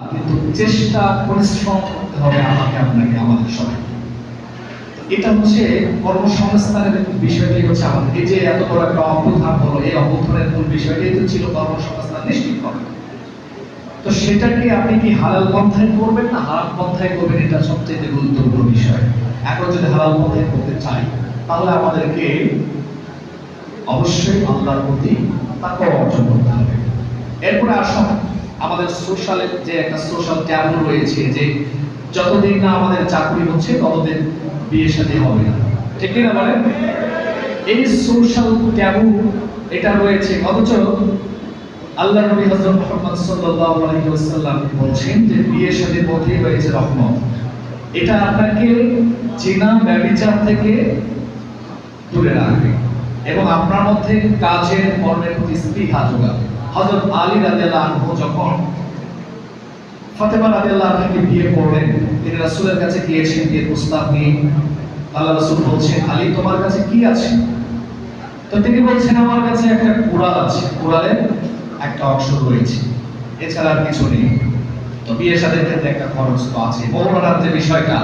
কিন্তু চেষ্টা পরিশ্রম করতে হবে আমাকে, আপনাকে, আমাদের সবাই এটা হচ্ছে কর্মসংস্থানের বিষয়টি হচ্ছে আমাদের। এই যে এত বড় একটা অভ্যুত্থান হলো, এই অভ্যুত্থানের মূল বিষয়টি তো ছিল কর্মসংস্থান, নিশ্চিত করা। তো সেটাকে আপনি কি হালাল পন্থায় করবেন না হারাম পন্থায় করবেন, এটা সবচেয়ে গুরুত্বপূর্ণ বিষয়। এখন যদি হালাল পন্থায় করতে চাই, তাহলে আমাদেরকে অবশ্যই আল্লাহর প্রতি তাকে অর্জন করতে হবে। এরপরে আসুন আমাদের সোশ্যালের যে একটা সোশ্যাল ট্যাবু রয়েছে যে যতদিন না আমাদের চাকরি হচ্ছে, ততদিন বিয়ে শাদী হবে না। ঠিক না বলেন? এই সোশ্যাল ট্যাবু এটা রয়েছে। অথচ আল্লাহ নবী হযরত মুহাম্মদ সাল্লাল্লাহু আলাইহি ওয়াসাল্লাম বলছেন যে বিয়ে শাদীর মধ্যেই রয়েছে রহমত। এটা আপনাকে জিনা ব্যভিচার থেকে দূরে রাখবে এবং আপনার মধ্যে কাজের কর্মের প্রতি স্পৃহা যোগাবে। হযরত আলী রাদিয়াল্লাহু যখন ফাতেমা বিয়ে করলেন, তিনি কাছে গিয়েছেন বিয়ের প্রস্তাব নিয়ে আল্লাহ বলছেন, আলী, তোমার কাছে কি আছে? তো তিনি বলছেন, আমার কাছে একটা কুড়াল আছে। কুড়ালের একটা অংশ রয়েছে। এছাড়া আর কিছু নেই। তো বিয়ে সাথে ক্ষেত্রে একটা খরচ তো আছে। মৌলানার যে বিষয়টা,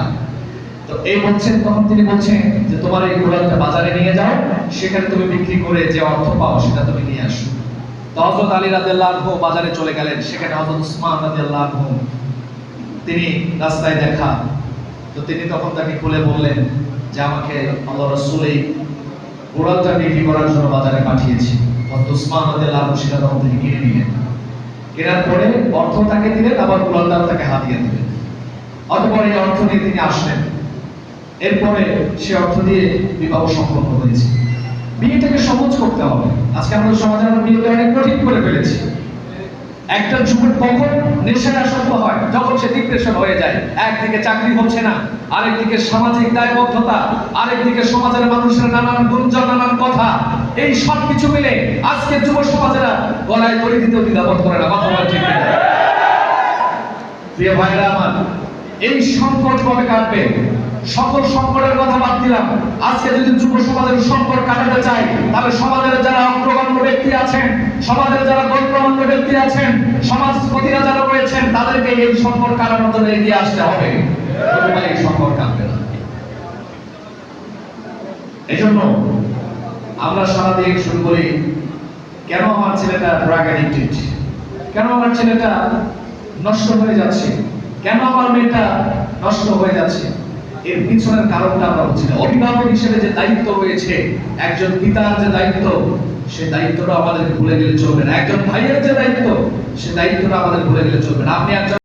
তো এই বলছেন, তখন তিনি বলছেন যে, তোমার এই কুড়ালটা বাজারে নিয়ে যাও। সেখানে তুমি বিক্রি করে যে অর্থ পাও, সেটা তুমি নিয়ে আসো। তো হযরত আলী বাজারে চলে গেলেন। সেখানে হযরত উসমান তিনি রাস্তায় দেখা। তো তিনি তখন তাকে খুলে বললেন যে, আমাকে আল্লাহ রাসূল এই বিক্রি করার জন্য বাজারে পাঠিয়েছি। হযরত উসমান সেটা তখন তিনি কিনে নিলেন। কেনার পরে অর্থ তাকে দিলেন, আবার কুড়ালটাও তাকে হাতিয়ে দিলেন। অতঃপর এই অর্থ তিনি আসলেন। এরপরে সে অর্থ দিয়ে বিবাহ সম্পন্ন হয়েছে। করতে হবে। আজকে আমাদের সমাজে আমরা বিয়েকে অনেক কঠিন করে ফেলেছি। একটা যুবক কখন নেশায় আসক্ত হয়, যখন সে ডিপ্রেশন হয়ে যায়, একদিকে চাকরি হচ্ছে না, আরেকদিকে সামাজিক দায়বদ্ধতা, আরেকদিকে সমাজের মানুষের নানান গুঞ্জন, নানান কথা। এই সব কিছু মিলে আজকে যুব সমাজেরা গলায় দড়ি দিতেও দ্বিধাবোধ করে না, কথা বলা ঠিক প্রিয় ভাইরা আমার, এই সংকট কবে কাটবে? সকল সংকটের কথা বাদ দিলাম। আজকে যদি যুব সমাজের সংকট কাটাতে চাই, তাহলে সমাজের যারা অগ্রগণ্য ব্যক্তি আছেন, সমাজের যারা গণ্যমান্য ব্যক্তি আছেন, সমাজপতিরা যারা রয়েছেন, তাদেরকে এই সংকট কাটানোর জন্য এগিয়ে আসতে হবে। এই সংকট কাটবে না। এজন্য আমরা সারাদিন শুরু করি, কেন আমার ছেলেটা ড্রাগ অ্যাডিক্টেড কেন আমার ছেলেটা নষ্ট হয়ে যাচ্ছে? কেন আমার মেয়েটা নষ্ট হয়ে যাচ্ছে? এর পিছনের কারণটা আমরা বুঝি না। অভিভাবক হিসেবে যে দায়িত্ব রয়েছে, একজন পিতার যে দায়িত্ব সে দায়িত্বটা আমাদের ভুলে গেলে চলবে না। একজন ভাইয়ের যে দায়িত্ব, সে দায়িত্বটা আমাদের ভুলে গেলে চলবে না। আপনি একজন